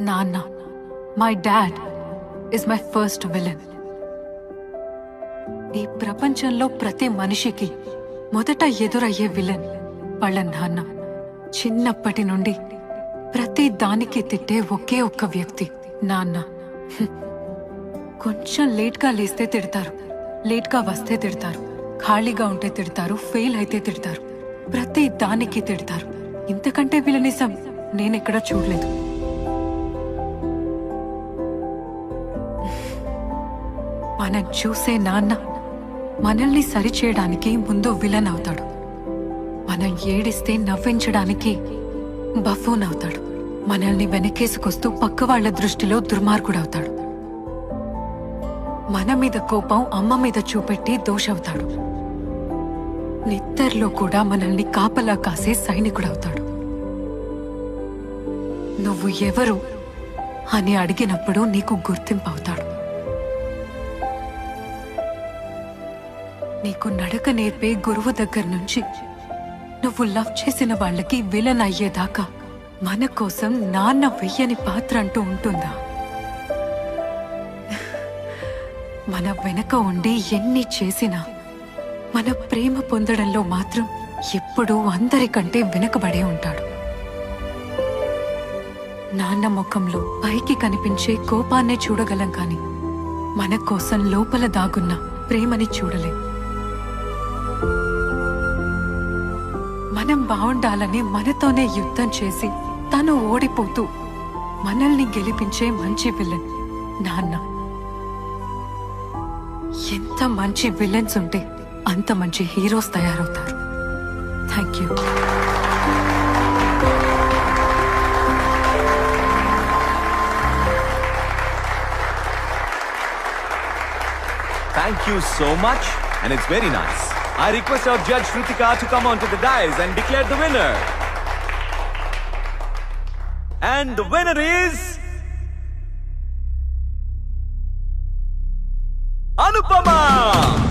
నాన్న my dad is my first villain ఈ ప్రపంచంలో ప్రతి మనిషికి మొదట ఎదురయ్యే విలన్ వాళ్ళ నాన్న. చిన్నప్పటి నుండి ప్రతి దానికి తిట్టే ఒకే ఒక్క వ్యక్తి నాన్న. కొంచెం లేట్గా లేస్తే తిడతారు లేట్గా వస్తే తిడతారు ఖాళీగా ఉంటే తిడతారు ఫెయిల్ అయితే తిడతారు ప్రతి దానికి తిడతారు. ఇంతకంటే విలనిసం నేనెక్కడ చూడలేదు. మనం చూసే నాన్న మనల్ని సరిచేయడానికి ముందు విలన్ అవుతాడు. మనం ఏడిస్తే నవ్వించడానికి బఫూన్ అవుతాడు. మనల్ని వెనకేసుకొస్తూ పక్క వాళ్ళ దృష్టిలో దుర్మార్గుడవుతాడు. మన మీద కోపం అమ్మ మీద చూపెట్టి దోషవుతాడు. నిద్దర్లో కూడా మనల్ని కాపలా కాసే సైనికుడవుతాడు. నువ్వు ఎవరు అని అడిగినప్పుడు నీకు గుర్తింపు అవుతాడు నీకు నడక నేర్పే గురువు దగ్గర నుంచి నువ్వు లవ్ చేసిన వాళ్ళకి విలన్ అయ్యేదాకా మన కోసం నాన్న వెయ్యని పాత్ర అంటూ ఉంటుందా? మన వెనక ఉండి ఎన్ని చేసినా మన ప్రేమ పొందడంలో మాత్రం ఎప్పుడూ అందరికంటే వెనకబడే ఉంటాడు. నాన్న ముఖంలో పైకి కనిపించే కోపాన్నే చూడగలం కాని మన కోసం లోపల దాగున్న ప్రేమని చూడలేం. మనం బాగుండాలని మనతోనే యుద్ధం చేసి తను ఓడిపోతూ మనల్ని గెలిపించే మంచి విలన్ నాన్న. ఎంత మంచి విలన్స్ ఉంటే అంత మంచి హీరోస్ తయారవుతారు. Thank you thank you so much and it's very nice I request our judge Shrutika to come onto the dais and declare the winner. And the winner is. Anupama!